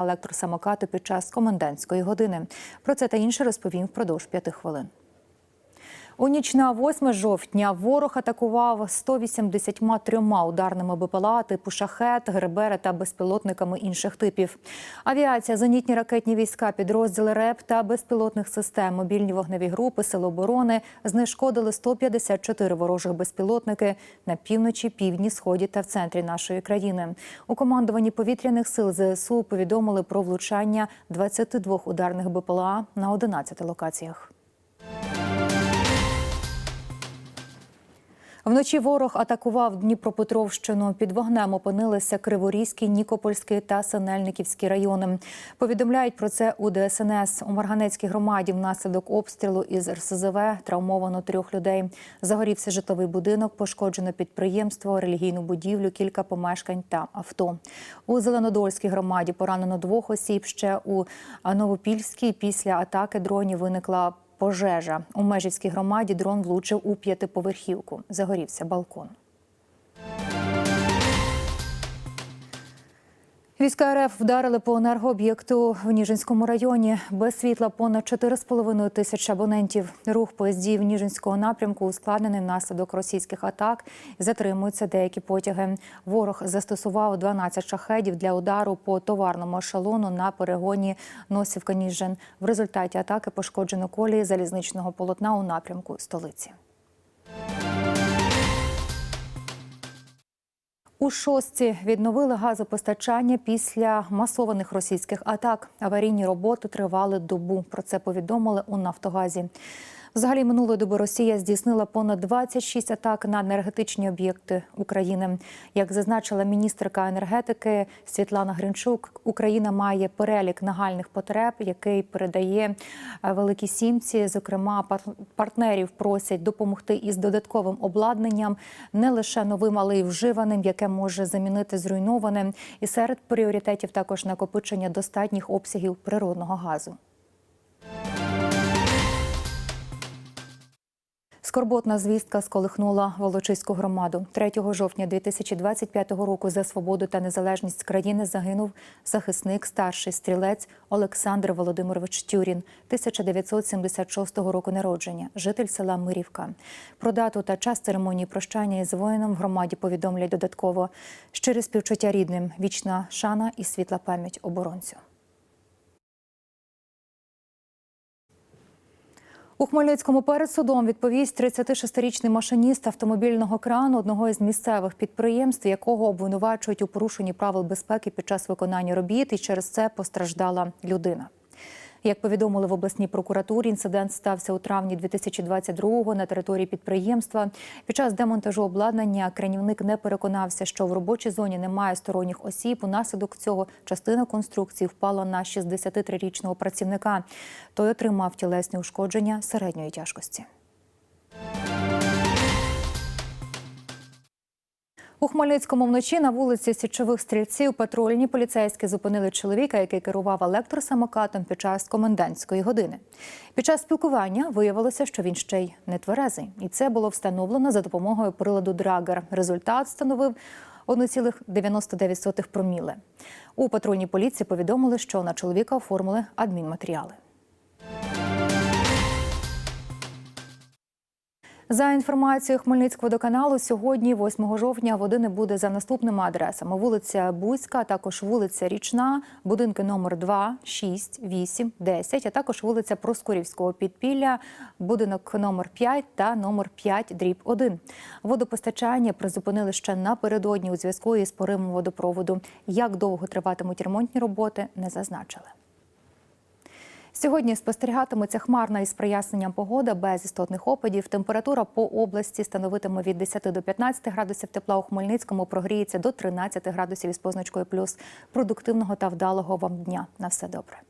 електросамокату під час комендантської години. Про це та інше розповім впродовж п'яти хвилин. У ніч на 8 жовтня ворог атакував 183 ударними БПЛА типу шахет, гребери та безпілотниками інших типів. Авіація, зенітні ракетні війська, підрозділи РЕП та безпілотних систем, мобільні вогневі групи, сил оборони знешкодили 154 ворожих безпілотники на півночі, півдні, сході та в центрі нашої країни. У командуванні повітряних сил ЗСУ повідомили про влучання 22 ударних БПЛА на 11 локаціях. Вночі ворог атакував Дніпропетровщину. Під вогнем опинилися Криворізький, Нікопольський та Синельниківський райони. Повідомляють про це у ДСНС. У Марганецькій громаді внаслідок обстрілу із РСЗВ травмовано трьох людей. Загорівся житловий будинок, пошкоджено підприємство, релігійну будівлю, кілька помешкань та авто. У Зеленодольській громаді поранено двох осіб. Ще у Новопільській після атаки дронів виникла пожежа. У Межівській громаді дрон влучив у п'ятиповерхівку. Загорівся балкон. Війська РФ вдарили по енергооб'єкту в Ніжинському районі. Без світла понад 4,5 тисяч абонентів. Рух поїздів Ніжинського напрямку ускладнений внаслідок російських атак. Затримуються деякі потяги. Ворог застосував 12 шахедів для удару по товарному ешелону на перегоні Носівка-Ніжин. В результаті атаки пошкоджено колії залізничного полотна у напрямку столиці. У шостці відновили газопостачання після масованих російських атак. Аварійні роботи тривали добу. Про це повідомили у Нафтогазі. Взагалі минулої доби Росія здійснила понад 26 атак на енергетичні об'єкти України. Як зазначила міністерка енергетики Світлана Гринчук, Україна має перелік нагальних потреб, який передає Великій Сімці. Зокрема, партнерів просять допомогти із додатковим обладнанням, не лише новим, але й вживаним, яке може замінити зруйноване. І серед пріоритетів також накопичення достатніх обсягів природного газу. Скорботна звістка сколихнула Волочиську громаду. 3 жовтня 2025 року за свободу та незалежність країни загинув захисник, старший стрілець Олександр Володимирович Тюрін, 1976 року народження, житель села Мирівка. Про дату та час церемонії прощання із воїном в громаді повідомлять додатково. Щире співчуття рідним, вічна шана і світла пам'ять оборонцю. У Хмельницькому перед судом відповість 36-річний машиніст автомобільного крану одного із місцевих підприємств, якого обвинувачують у порушенні правил безпеки під час виконання робіт, і через це постраждала людина. Як повідомили в обласній прокуратурі, інцидент стався у травні 2022-го на території підприємства. Під час демонтажу обладнання кранівник не переконався, що в робочій зоні немає сторонніх осіб. Унаслідок цього частина конструкції впала на 63-річного працівника. Той отримав тілесні ушкодження середньої тяжкості. У Хмельницькому вночі на вулиці Січових стрільців патрульні поліцейські зупинили чоловіка, який керував електросамокатом під час комендантської години. Під час спілкування виявилося, що він ще й не тверезий, і це було встановлено за допомогою приладу Драгер. Результат становив 1,99 проміле. У патрульній поліції повідомили, що на чоловіка оформили адмінматеріали. За інформацією Хмельницького водоканалу, сьогодні, 8 жовтня, води не буде за наступними адресами: вулиця Бузька, також вулиця Річна, будинки номер 2, 6, 8, 10, а також вулиця Проскурівського підпілля, будинок номер 5 та номер 5, дріб 1. Водопостачання призупинили ще напередодні у зв'язку із поривом водопроводу. Як довго триватимуть ремонтні роботи, не зазначили. Сьогодні спостерігатиметься хмарна із проясненням погода без істотних опадів. Температура по області становитиме від 10 до 15 градусів тепла у Хмельницькому. Прогріється до 13 градусів із позначкою плюс. Продуктивного та вдалого вам дня. На все добре.